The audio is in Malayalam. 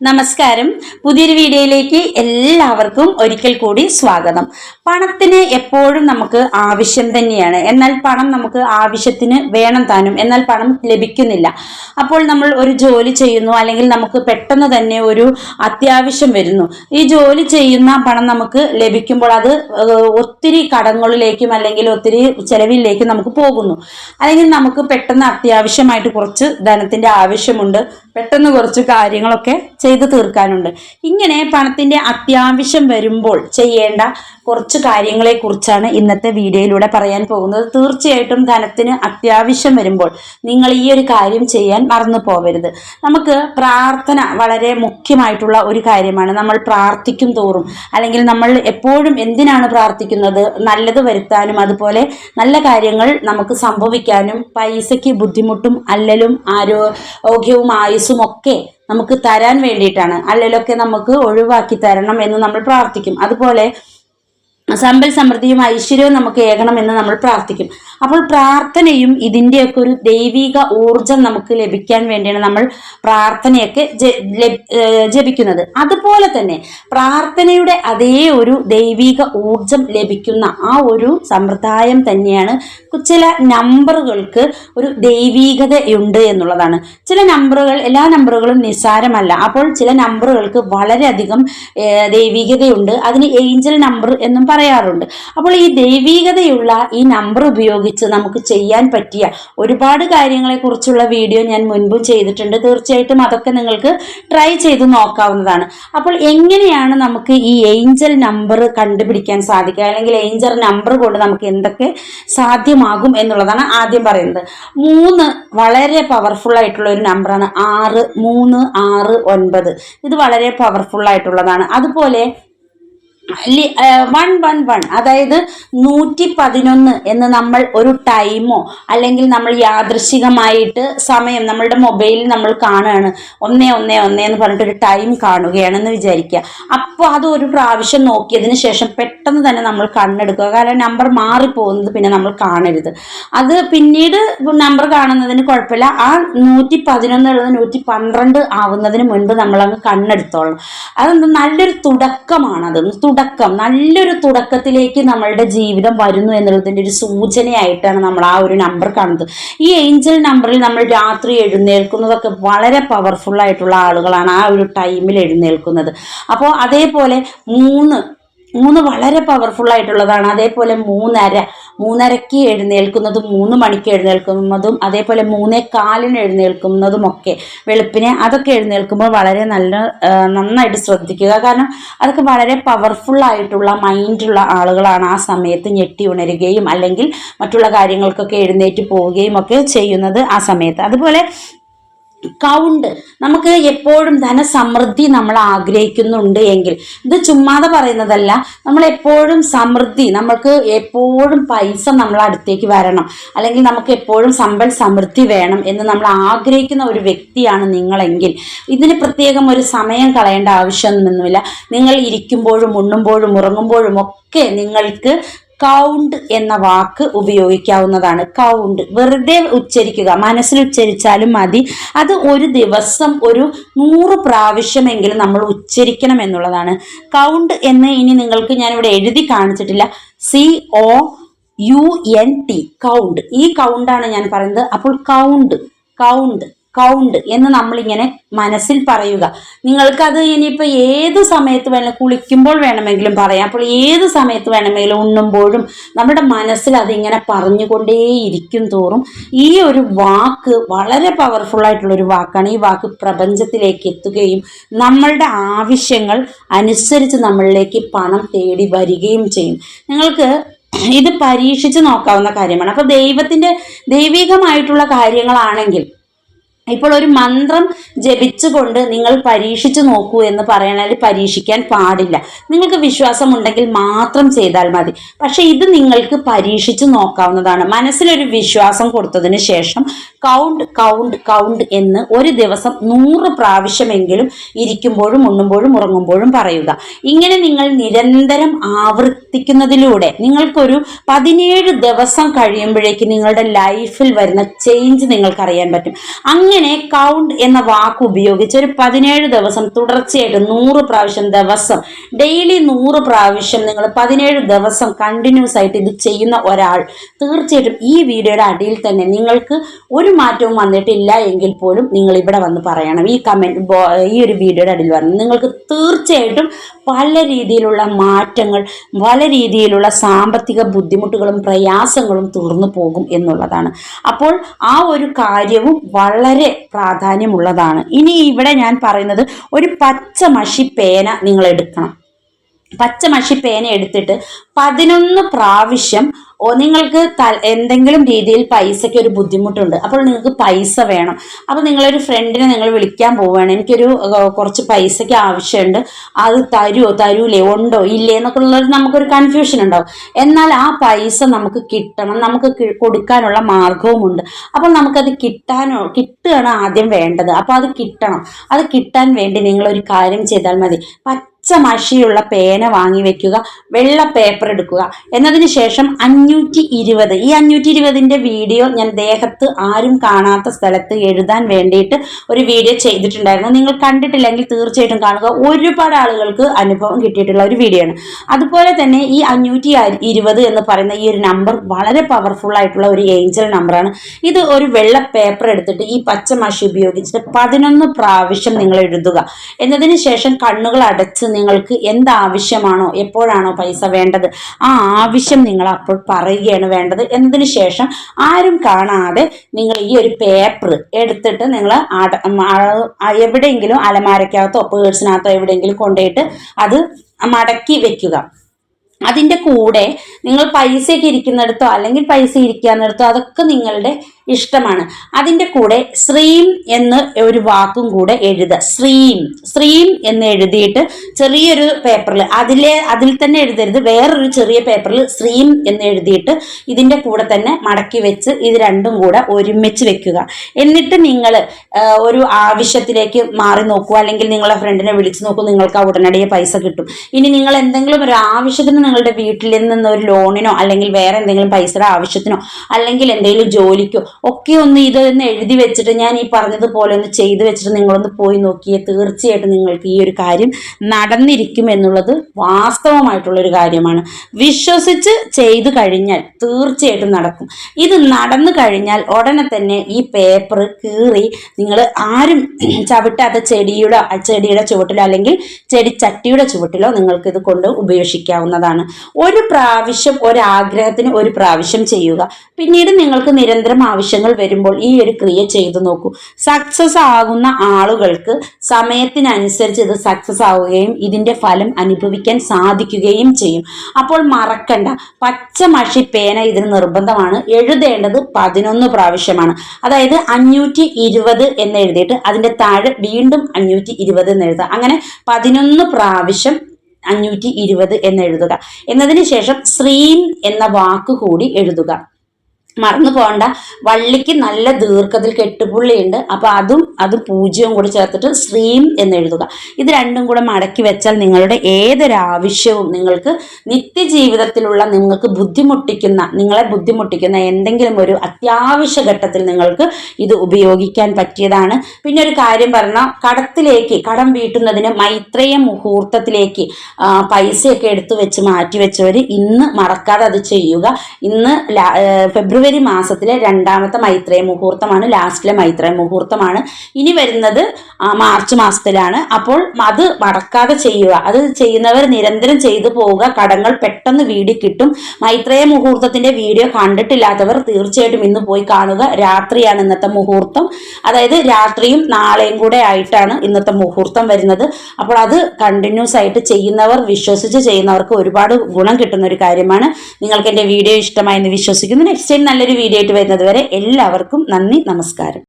നമസ്കാരം. പുതിയൊരു വീഡിയോയിലേക്ക് എല്ലാവർക്കും ഒരിക്കൽ കൂടി സ്വാഗതം. പണത്തിന് എപ്പോഴും നമുക്ക് ആവശ്യം തന്നെയാണ്. എന്നാൽ പണം നമുക്ക് ആവശ്യത്തിന് വേണം താനും. എന്നാൽ പണം ലഭിക്കുന്നില്ല. അപ്പോൾ നമ്മൾ ഒരു ജോലി ചെയ്യുന്നു അല്ലെങ്കിൽ നമുക്ക് പെട്ടെന്ന് തന്നെ ഒരു അത്യാവശ്യം വരുന്നു. ഈ ജോലി ചെയ്യുന്ന പണം നമുക്ക് ലഭിക്കുമ്പോൾ അത് ഒത്തിരി കടങ്ങളിലേക്കും അല്ലെങ്കിൽ ഒത്തിരി ചെലവിലേക്കും നമുക്ക് പോകുന്നു. അല്ലെങ്കിൽ നമുക്ക് പെട്ടെന്ന് അത്യാവശ്യമായിട്ട് കുറച്ച് ധനത്തിന്റെ ആവശ്യമുണ്ട്. പെട്ടെന്ന് കുറച്ച് കാര്യങ്ങളൊക്കെ ചെയ്തു തീർക്കാനുണ്ട്. ഇങ്ങനെ പണത്തിന്റെ അത്യാവശ്യം വരുമ്പോൾ ചെയ്യേണ്ട കുറച്ച് കാര്യങ്ങളെ കുറിച്ചാണ് ഇന്നത്തെ വീഡിയോയിലൂടെ പറയാൻ പോകുന്നത്. തീർച്ചയായിട്ടും ധനത്തിന് അത്യാവശ്യം വരുമ്പോൾ നിങ്ങൾ ഈ ഒരു കാര്യം ചെയ്യാൻ മറന്നു പോവരുത്. നമുക്ക് പ്രാർത്ഥന വളരെ മുഖ്യമായിട്ടുള്ള ഒരു കാര്യമാണ്. നമ്മൾ പ്രാർത്ഥിക്കും തോറും അല്ലെങ്കിൽ നമ്മൾ എപ്പോഴും എന്തിനാണ് പ്രാർത്ഥിക്കുന്നത്? നല്ലത് വരുത്താനും അതുപോലെ നല്ല കാര്യങ്ങൾ നമുക്ക് സംഭവിക്കാനും പൈസയ്ക്ക് ബുദ്ധിമുട്ടും അല്ലലും ആരോഗ്യവും ആയുസ്സും ഒക്കെ നമുക്ക് തരാൻ വേണ്ടിയിട്ടാണ്. അല്ലലൊക്കെ നമുക്ക് ഒഴിവാക്കി തരണം എന്ന് നമ്മൾ പ്രാർത്ഥിക്കും. അതുപോലെ സമ്പൽ സമൃദ്ധിയും ഐശ്വര്യവും നമുക്ക് ഏകണമെന്ന് നമ്മൾ പ്രാർത്ഥിക്കും. അപ്പോൾ പ്രാർത്ഥനയും ഇതിന്റെയൊക്കെ ഒരു ദൈവിക ഊർജം നമുക്ക് ലഭിക്കാൻ വേണ്ടിയാണ് നമ്മൾ പ്രാർത്ഥനയൊക്കെ ജപിക്കുന്നത്. അതുപോലെ തന്നെ പ്രാർത്ഥനയുടെ അതേ ഒരു ദൈവിക ഊർജം ലഭിക്കുന്ന ആ ഒരു സമ്പ്രദായം തന്നെയാണ് ചില നമ്പറുകൾക്ക് ഒരു ദൈവീകതയുണ്ട് എന്നുള്ളതാണ്. ചില നമ്പറുകൾ എല്ലാ നമ്പറുകളും നിസ്സാരമല്ല. അപ്പോൾ ചില നമ്പറുകൾക്ക് വളരെയധികം ദൈവീകതയുണ്ട്. അതിന് ഏഞ്ചൽ നമ്പർ എന്നും പറയാറുണ്ട്. അപ്പോൾ ഈ ദൈവീകതയുള്ള ഈ നമ്പർ ഉപയോഗിച്ച് നമുക്ക് ചെയ്യാൻ പറ്റിയ ഒരുപാട് കാര്യങ്ങളെ കുറിച്ചുള്ള വീഡിയോ ഞാൻ മുൻപും ചെയ്തിട്ടുണ്ട്. തീർച്ചയായിട്ടും അതൊക്കെ നിങ്ങൾക്ക് ട്രൈ ചെയ്ത് നോക്കാവുന്നതാണ്. അപ്പോൾ എങ്ങനെയാണ് നമുക്ക് ഈ ഏഞ്ചൽ നമ്പർ കണ്ടുപിടിക്കാൻ സാധിക്കുക? അല്ലെങ്കിൽ ഏഞ്ചൽ നമ്പർ കൊണ്ട് നമുക്ക് എന്തൊക്കെ സാധ്യമാകും എന്നുള്ളതാണ് ആദ്യം പറയുന്നത്. മൂന്ന് വളരെ പവർഫുൾ ആയിട്ടുള്ള ഒരു നമ്പറാണ് ആറ് മൂന്ന് ആറ് ഒൻപത്. ഇത് വളരെ പവർഫുൾ ആയിട്ടുള്ളതാണ്. അതുപോലെ വൺ വൺ വൺ അതായത് നൂറ്റി പതിനൊന്ന് എന്ന് നമ്മൾ ഒരു ടൈമോ അല്ലെങ്കിൽ നമ്മൾ യാദൃശികമായിട്ട് സമയം നമ്മളുടെ മൊബൈലിൽ നമ്മൾ കാണുകയാണ്. ഒന്നേ ഒന്നേ ഒന്നേ എന്ന് പറഞ്ഞിട്ട് ഒരു ടൈം കാണുകയാണെന്ന് വിചാരിക്കുക. അപ്പോൾ അത് ഒരു പ്രാവശ്യം നോക്കിയതിന് ശേഷം പെട്ടെന്ന് തന്നെ നമ്മൾ കണ്ണെടുക്കുക. കാരണം നമ്പർ മാറിപ്പോകുന്നത് പിന്നെ നമ്മൾ കാണരുത്. അത് പിന്നീട് നമ്പർ കാണുന്നതിന് കുഴപ്പമില്ല. ആ നൂറ്റി പതിനൊന്നുള്ളത് നൂറ്റി പന്ത്രണ്ട് ആവുന്നതിന് മുൻപ് നമ്മളങ്ങ് കണ്ണെടുത്തോളണം. അതെന്താ? നല്ലൊരു തുടക്കമാണത്. തുടക്കം നല്ലൊരു തുടക്കത്തിലേക്ക് നമ്മളുടെ ജീവിതം വരുന്നു എന്നുള്ളതിന്റെ ഒരു സൂചനയായിട്ടാണ് നമ്മൾ ആ ഒരു നമ്പർ കാണുന്നത്. ഈ ഏഞ്ചൽ നമ്പറിൽ നമ്മൾ രാത്രി എഴുന്നേൽക്കുന്നതൊക്കെ വളരെ പവർഫുൾ ആയിട്ടുള്ള ആളുകളാണ് ആ ഒരു ടൈമിൽ എഴുന്നേൽക്കുന്നത്. അപ്പോൾ അതേപോലെ മൂന്ന് മൂന്ന് വളരെ പവർഫുൾ ആയിട്ടുള്ളതാണ്. അതേപോലെ മൂന്നര മൂന്നരയ്ക്ക് എഴുന്നേൽക്കുന്നതും മൂന്ന് മണിക്ക് എഴുന്നേൽക്കുന്നതും അതേപോലെ മൂന്നേ കാലിന് എഴുന്നേൽക്കുന്നതും ഒക്കെ വെളുപ്പിനെ അതൊക്കെ എഴുന്നേൽക്കുമ്പോൾ വളരെ നല്ല നന്നായിട്ട് ശ്രദ്ധിക്കുക. കാരണം അതൊക്കെ വളരെ പവർഫുൾ ആയിട്ടുള്ള മൈൻഡുള്ള ആളുകളാണ് ആ സമയത്ത് ഞെട്ടി ഉണരുകയും അല്ലെങ്കിൽ മറ്റുള്ള കാര്യങ്ങൾക്കൊക്കെ എഴുന്നേറ്റ് പോവുകയും ഒക്കെ ചെയ്യുന്നത് ആ സമയത്ത്. അതുപോലെ കൗണ്ട്. നമുക്ക് എപ്പോഴും ധനസമൃദ്ധി നമ്മൾ ആഗ്രഹിക്കുന്നുണ്ട് എങ്കിൽ. ഇത് ചുമ്മാതെ പറയുന്നതല്ല. നമ്മൾ എപ്പോഴും സമൃദ്ധി നമുക്ക് എപ്പോഴും പൈസ നമ്മൾ അടുത്തേക്ക് വരണം. അല്ലെങ്കിൽ നമുക്ക് എപ്പോഴും സമ്പൽ സമൃദ്ധി വേണം എന്ന് നമ്മൾ ആഗ്രഹിക്കുന്ന ഒരു വ്യക്തിയാണ് നിങ്ങളെങ്കിൽ. ഇതിന് പ്രത്യേകം ഒരു സമയം കളയേണ്ട ആവശ്യമൊന്നുമില്ല. നിങ്ങൾ ഇരിക്കുമ്പോഴും ഉണ്ണുമ്പോഴും ഉറങ്ങുമ്പോഴും ഒക്കെ നിങ്ങൾക്ക് കൗണ്ട് എന്ന വാക്ക് ഉപയോഗിക്കാവുന്നതാണ്. കൗണ്ട് വെറുതെ ഉച്ചരിക്കുക. മനസ്സിൽ ഉച്ചരിച്ചാലും മതി. അത് ഒരു ദിവസം ഒരു നൂറ് പ്രാവശ്യമെങ്കിലും നമ്മൾ ഉച്ചരിക്കണം എന്നുള്ളതാണ്. കൗണ്ട് എന്ന് ഇനി നിങ്ങൾക്ക് ഞാൻ ഇവിടെ എഴുതി കാണിച്ചിട്ടില്ല. C O U N T count ഈ കൗണ്ടാണ് ഞാൻ പറയുന്നത്. അപ്പോൾ കൗണ്ട് കൗണ്ട് കൗണ്ട് എന്ന് നമ്മളിങ്ങനെ മനസ്സിൽ പറയുക. നിങ്ങൾക്കത് ഇനിയിപ്പോൾ ഏത് സമയത്ത് വേണം കുളിക്കുമ്പോൾ വേണമെങ്കിലും പറയാം. അപ്പോൾ ഏത് സമയത്ത് വേണമെങ്കിലും ഉണ്ണുമ്പോഴും നമ്മുടെ മനസ്സിൽ അതിങ്ങനെ പറഞ്ഞുകൊണ്ടേയിരിക്കും തോറും ഈ ഒരു വാക്ക് വളരെ പവർഫുൾ ആയിട്ടുള്ള ഒരു വാക്കാണ്. ഈ വാക്ക് പ്രപഞ്ചത്തിലേക്ക് എത്തുകയും നമ്മളുടെ ആവശ്യങ്ങൾ അനുസരിച്ച് നമ്മളിലേക്ക് പണം തേടി വരികയും ചെയ്യും. നിങ്ങൾക്ക് ഇത് പരീക്ഷിച്ച് നോക്കാവുന്ന കാര്യമാണ്. അപ്പോൾ ദൈവത്തിന്റെ ദൈവികമായിട്ടുള്ള കാര്യങ്ങളാണെങ്കിൽ ഇപ്പോൾ ഒരു മന്ത്രം ജപിച്ചുകൊണ്ട് നിങ്ങൾ പരീക്ഷിച്ചു നോക്കൂ എന്ന് പറയണതിൽ പരീക്ഷിക്കാൻ പാടില്ല. നിങ്ങൾക്ക് വിശ്വാസം ഉണ്ടെങ്കിൽ മാത്രം ചെയ്താൽ മതി. പക്ഷെ ഇത് നിങ്ങൾക്ക് പരീക്ഷിച്ചു നോക്കാവുന്നതാണ്. മനസ്സിലൊരു വിശ്വാസം കൊടുത്തതിന് ശേഷം കൗണ്ട് കൗണ്ട് കൗണ്ട് എന്ന് ഒരു ദിവസം നൂറ് പ്രാവശ്യമെങ്കിലും ഇരിക്കുമ്പോഴും ഉണ്ണുമ്പോഴും ഉറങ്ങുമ്പോഴും പറയുക. ഇങ്ങനെ നിങ്ങൾ നിരന്തരം ആവർത്തിക്കുന്നതിലൂടെ നിങ്ങൾക്കൊരു പതിനേഴ് ദിവസം കഴിയുമ്പോഴേക്ക് നിങ്ങളുടെ ലൈഫിൽ വരുന്ന ചേഞ്ച് നിങ്ങൾക്ക് അറിയാൻ പറ്റും. അങ്ങനെ കൗണ്ട് എന്ന വാക്ക് ഉപയോഗിച്ച് ഒരു പതിനേഴ് ദിവസം തുടർച്ചയായിട്ട് നൂറ് പ്രാവശ്യം ദിവസം ഡെയിലി നൂറ് പ്രാവശ്യം നിങ്ങൾ പതിനേഴ് ദിവസം കണ്ടിന്യൂസ് ആയിട്ട് ഇത് ചെയ്യുന്ന ഒരാൾ തീർച്ചയായിട്ടും ഈ വീഡിയോയുടെ അടിയിൽ തന്നെ നിങ്ങൾക്ക് ഒരു മാറ്റവും വന്നിട്ടില്ല എങ്കിൽ പോലും നിങ്ങൾ ഇവിടെ വന്ന് പറയണം. ഈ കമന്റ് ഈ ഒരു വീഡിയോയുടെ അടിയിൽ പറഞ്ഞു നിങ്ങൾക്ക് തീർച്ചയായിട്ടും പല രീതിയിലുള്ള മാറ്റങ്ങൾ പല രീതിയിലുള്ള സാമ്പത്തിക ബുദ്ധിമുട്ടുകളും പ്രയാസങ്ങളും തീർന്നു പോകും എന്നുള്ളതാണ്. അപ്പോൾ ആ ഒരു കാര്യവും വളരെ പ്രാധാന്യമുള്ളതാണ്. ഇനി ഇവിടെ ഞാൻ പറയുന്നത് ഒരു പച്ച മഷി പേന നിങ്ങൾ എടുക്കണം പച്ചമഷി പേന എടുത്തിട്ട് പതിനൊന്ന് പ്രാവശ്യം നിങ്ങൾക്ക് എന്തെങ്കിലും രീതിയിൽ പൈസയ്ക്ക് ഒരു ബുദ്ധിമുട്ടുണ്ട്. അപ്പോൾ നിങ്ങൾക്ക് പൈസ വേണം. അപ്പോൾ നിങ്ങളൊരു ഫ്രണ്ടിനെ നിങ്ങൾ വിളിക്കാൻ പോവുകയാണ്. എനിക്കൊരു കുറച്ച് പൈസയ്ക്ക് ആവശ്യമുണ്ട്. അത് തരുമോ തരൂലേ ഉണ്ടോ ഇല്ലേ എന്നൊക്കെ ഉള്ളൊരു നമുക്കൊരു കൺഫ്യൂഷൻ ഉണ്ടാവും. എന്നാൽ ആ പൈസ നമുക്ക് കിട്ടണം. നമുക്ക് കൊടുക്കാനുള്ള മാർഗവുമുണ്ട് അപ്പോൾ നമുക്കത് കിട്ടാനോ കിട്ടുകയാണ് ആദ്യം വേണ്ടത്. അപ്പോൾ അത് കിട്ടണം. അത് കിട്ടാൻ വേണ്ടി നിങ്ങളൊരു കാര്യം ചെയ്താൽ മതി. പച്ച മഷിയുള്ള പേന വാങ്ങി വെക്കുക വെള്ള പേപ്പർ എടുക്കുക. എന്നതിന് ശേഷം അഞ്ഞൂറ്റി ഇരുപത് ഈ അഞ്ഞൂറ്റി ഇരുപതിന്റെ വീഡിയോ ഞാൻ ദേഹത്ത് ആരും കാണാത്ത സ്ഥലത്ത് എഴുതാൻ വേണ്ടിയിട്ട് ഒരു വീഡിയോ ചെയ്തിട്ടുണ്ടായിരുന്നു. നിങ്ങൾ കണ്ടിട്ടില്ലെങ്കിൽ തീർച്ചയായിട്ടും കാണുക. ഒരുപാട് ആളുകൾക്ക് അനുഭവം കിട്ടിയിട്ടുള്ള ഒരു വീഡിയോ ആണ്. അതുപോലെ തന്നെ ഈ അഞ്ഞൂറ്റി ഇരുപത് എന്ന് പറയുന്ന ഈ ഒരു നമ്പർ വളരെ പവർഫുൾ ആയിട്ടുള്ള ഒരു ഏഞ്ചൽ നമ്പറാണ് ഇത് ഒരു വെള്ള പേപ്പർ എടുത്തിട്ട് ഈ പച്ച മഷി ഉപയോഗിച്ചിട്ട് പതിനൊന്ന് പ്രാവശ്യം നിങ്ങൾ എഴുതുക. എന്നതിന് ശേഷം കണ്ണുകൾ അടച്ച് നിങ്ങൾക്ക് എന്ത് ആവശ്യമാണോ എപ്പോഴാണോ പൈസ വേണ്ടത് ആ ആവശ്യം നിങ്ങൾ അപ്പോൾ പറയുകയാണ് വേണ്ടത്. എന്നതിന് ശേഷം ആരും കാണാതെ നിങ്ങൾ ഈ ഒരു പേപ്പർ എടുത്തിട്ട് നിങ്ങൾ എവിടെയെങ്കിലും അലമാരക്കകത്തോ പേഴ്സിനകത്തോ എവിടെയെങ്കിലും കൊണ്ടുപോയിട്ട് അത് മടക്കി വെക്കുക. അതിന്റെ കൂടെ നിങ്ങൾ പൈസയൊക്കെ ഇരിക്കുന്നിടത്തോ അല്ലെങ്കിൽ പൈസ ഇരിക്കാന്നിടത്തോ അതൊക്കെ നിങ്ങളുടെ ഇഷ്ടമാണ്. അതിന്റെ കൂടെ ശ്രീം എന്ന് ഒരു വാക്കും കൂടെ എഴുതുക. ശ്രീം ശ്രീം എന്ന് എഴുതിയിട്ട് ചെറിയൊരു പേപ്പറിൽ അതിലെ അതിൽ തന്നെ എഴുതരുത്. വേറൊരു ചെറിയ പേപ്പറിൽ ശ്രീം എന്ന് എഴുതിയിട്ട് ഇതിന്റെ കൂടെ തന്നെ മടക്കി വെച്ച് ഇത് രണ്ടും കൂടെ ഒരുമിച്ച് വെക്കുക. എന്നിട്ട് നിങ്ങൾ ഒരു ആവശ്യത്തിലേക്ക് മാറി നോക്കുക അല്ലെങ്കിൽ നിങ്ങളെ ഫ്രണ്ടിനെ വിളിച്ച് നോക്കൂ. നിങ്ങൾക്ക് ഉടനടിയെ പൈസ കിട്ടും. ഇനി നിങ്ങൾ എന്തെങ്കിലും ഒരു ആവശ്യത്തിന് നിങ്ങളുടെ വീട്ടിൽ നിന്ന് ഒരു ലോണിനോ അല്ലെങ്കിൽ വേറെ എന്തെങ്കിലും പൈസയുടെ ആവശ്യത്തിനോ അല്ലെങ്കിൽ എന്തെങ്കിലും ജോലിക്കോ ഒക്കെ ഒന്ന് ഇതൊന്ന് എഴുതി വെച്ചിട്ട് ഞാൻ ഈ പറഞ്ഞതുപോലെ ഒന്ന് ചെയ്തു വെച്ചിട്ട് നിങ്ങളൊന്ന് പോയി നോക്കിയേ. തീർച്ചയായിട്ടും നിങ്ങൾക്ക് ഈ ഒരു കാര്യം നടന്നിരിക്കും എന്നുള്ളത് വാസ്തവമായിട്ടുള്ളൊരു കാര്യമാണ്. വിശ്വസിച്ച് ചെയ്തു കഴിഞ്ഞാൽ തീർച്ചയായിട്ടും നടക്കും. ഇത് നടന്നു കഴിഞ്ഞാൽ ഉടനെ തന്നെ ഈ പേപ്പർ കീറി നിങ്ങൾ ആരും ചവിട്ടാത്ത ചെടിയുടെ ചെടിയുടെ ചുവട്ടിലോ അല്ലെങ്കിൽ ചെടി ചട്ടിയുടെ ചുവട്ടിലോ നിങ്ങൾക്ക് ഇത് കൊണ്ട് ഉപേക്ഷിക്കാവുന്നതാണ്. ഒരു പ്രാവശ്യം ഒരാഗ്രഹത്തിന് ഒരു പ്രാവശ്യം ചെയ്യുക. പിന്നീട് നിങ്ങൾക്ക് നിരന്തരം ആവശ്യങ്ങൾ വരുമ്പോൾ ഈ ഒരു ക്രിയ ചെയ്തു നോക്കൂ. സക്സസ് ആകുന്ന ആളുകൾക്ക് സമയത്തിനനുസരിച്ച് ഇത് സക്സസ് ആവുകയും ഇതിന്റെ ഫലം അനുഭവിക്കാൻ സാധിക്കുകയും ചെയ്യും. അപ്പോൾ മറക്കണ്ട. പച്ച മഷി പേന ഇതിന് നിർബന്ധമാണ്. എഴുതേണ്ടത് പതിനൊന്ന് പ്രാവശ്യമാണ്. അതായത് അഞ്ഞൂറ്റി ഇരുപത് എന്ന് എഴുതിയിട്ട് അതിന്റെ താഴെ വീണ്ടും അഞ്ഞൂറ്റി ഇരുപത് എന്ന് എഴുതുക. അങ്ങനെ പതിനൊന്ന് പ്രാവശ്യം അഞ്ഞൂറ്റി ഇരുപത് എന്ന് എഴുതുക. എന്നതിന് ശേഷം ശ്രീം എന്ന വാക്ക് കൂടി എഴുതുക. മറന്നു പോകണ്ട. വള്ളിക്ക് നല്ല ദീർഘത്തിൽ കെട്ടുപുള്ളിയുണ്ട്. അപ്പോൾ അതും അതും പൂജ്യവും കൂടി ചേർത്തിട്ട് ശ്രീം എന്ന് എഴുതുക. ഇത് രണ്ടും കൂടെ മടക്കി വെച്ചാൽ നിങ്ങളുടെ ഏതൊരാവശ്യവും നിങ്ങൾക്ക് നിത്യജീവിതത്തിലുള്ള നിങ്ങൾക്ക് ബുദ്ധിമുട്ടിക്കുന്ന നിങ്ങളെ ബുദ്ധിമുട്ടിക്കുന്ന എന്തെങ്കിലും ഒരു അത്യാവശ്യ ഘട്ടത്തിൽ നിങ്ങൾക്ക് ഇത് ഉപയോഗിക്കാൻ പറ്റിയതാണ്. പിന്നെ ഒരു കാര്യം പറഞ്ഞാൽ കടത്തിലേക്ക് കടം വീട്ടുന്നതിന് മൈത്രേയ മുഹൂർത്തത്തിലേക്ക് പൈസയൊക്കെ എടുത്തു വെച്ച് മാറ്റി വെച്ചവർ ഇന്ന് മറക്കാതെ അത് ചെയ്യുക. ഇന്ന് ഫെബ്രുവരി ഫെബ്രുവരി മാസത്തിലെ രണ്ടാമത്തെ മൈത്രേയ മുഹൂർത്തമാണ് ലാസ്റ്റിലെ മൈത്രേയ മുഹൂർത്തമാണ്. ഇനി വരുന്നത് മാർച്ച് മാസത്തിലാണ്. അപ്പോൾ അത് മടക്കാതെ ചെയ്യുക. അത് ചെയ്യുന്നവർ നിരന്തരം ചെയ്തു പോവുക. കടങ്ങൾ പെട്ടെന്ന് വീടി കിട്ടും. മൈത്രേയ മുഹൂർത്തത്തിന്റെ വീഡിയോ കണ്ടിട്ടില്ലാത്തവർ തീർച്ചയായിട്ടും ഇന്ന് പോയി കാണുക. രാത്രിയാണ് ഇന്നത്തെ മുഹൂർത്തം. അതായത് രാത്രിയും നാളെയും കൂടെ ആയിട്ടാണ് ഇന്നത്തെ മുഹൂർത്തം വരുന്നത്. അപ്പോൾ അത് കണ്ടിന്യൂസ് ആയിട്ട് ചെയ്യുന്നവർ വിശ്വസിച്ച് ചെയ്യുന്നവർക്ക് ഒരുപാട് ഗുണം കിട്ടുന്ന ഒരു കാര്യമാണ്. നിങ്ങൾക്ക് എന്റെ വീഡിയോ ഇഷ്ടമായി എന്ന് വിശ്വസിക്കുന്നു നെക്സ്റ്റ് ടൈം നല്ലൊരു വീഡിയോ ആയിട്ട് വരുന്നത് വരെ എല്ലാവർക്കും നന്ദി നമസ്കാരം.